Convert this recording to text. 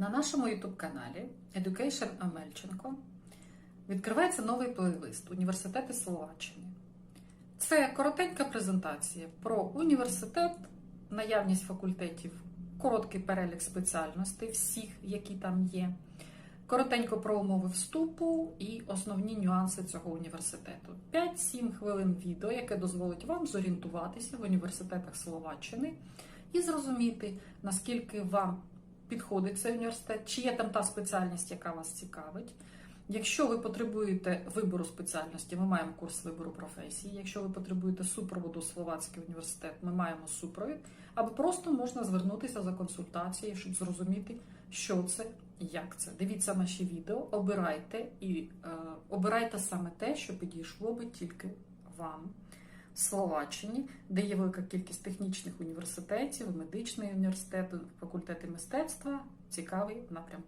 На нашому YouTube каналі Education Омельченко відкривається новий плейлист Університети Словаччини. Це коротенька презентація про університет, наявність факультетів, короткий перелік спеціальностей, всіх, які там є, коротенько про умови вступу і основні нюанси цього університету. 5-7 хвилин відео, яке дозволить вам зорієнтуватися в університетах Словаччини і зрозуміти, наскільки вам підходить цей університет, чи є там та спеціальність, яка вас цікавить. Якщо ви потребуєте вибору спеціальності, ми маємо курс вибору професії. Якщо ви потребуєте супроводу Словацький університет, ми маємо супровід. Або просто можна звернутися за консультацією, щоб зрозуміти, що це, як це. Дивіться наші відео, обирайте і е, обирайте саме те, що підійшло би тільки вам. Словаччині, де є велика кількість технічних університетів, медичний університет, факультети мистецтва, цікавий напрям.